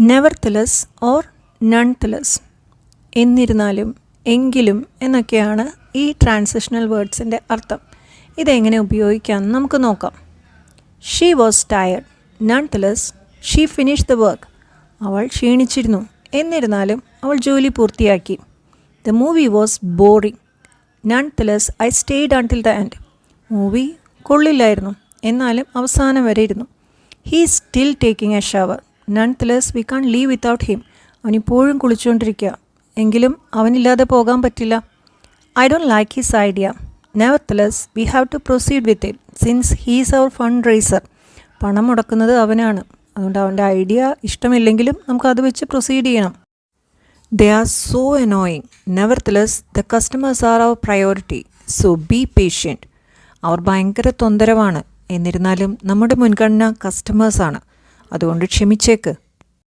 നെവർത്തിലസ് or നൺത്തിലസ് എന്നിരുന്നാലും എങ്കിലും എന്നൊക്കെയാണ് ഈ ട്രാൻസിഷണൽ വേർഡ്സിന്റെ അർത്ഥം. ഇതെങ്ങനെ ഉപയോഗിക്കാമെന്ന് നമുക്ക് നോക്കാം. She was tired nonetheless she finish the work അവൾ ക്ഷീണിച്ചിരുന്നു. എന്നിരുന്നാലും അവൾ ജോലി പൂർത്തിയാക്കി. The movie was boring nonetheless I stayed until the end movie കൊള്ളില്ലായിരുന്നു. എന്നാലും അവസാനം വരെ ഇരുന്നു. He still taking a shower nonetheless we can't leave without him അവനിപ്പോഴും കുളിച്ചുകൊണ്ടിരിക്കുക എങ്കിലും അവനില്ലാതെ പോകാൻ പറ്റില്ല. I don't like his idea never nevertheless we have to proceed with it since he's our fund raiser പണം മുടക്കുന്നത് അവനാണ്. അതുകൊണ്ട് അവന്റെ ഐഡിയ ഇഷ്ടമില്ലെങ്കിലും നമുക്കത് വെച്ച് പ്രൊസീഡ് ചെയ്യണം. They are so annoying nevertheless the customers are our priority so be patient അവർ ഭയങ്കര തൊന്തരവാണ്. എന്നിരുന്നാലും നമ്മുടെ മുൻഗണന കസ്റ്റമേഴ്സാണ് അതുകൊണ്ട് ക്ഷമിച്ചേക്ക്.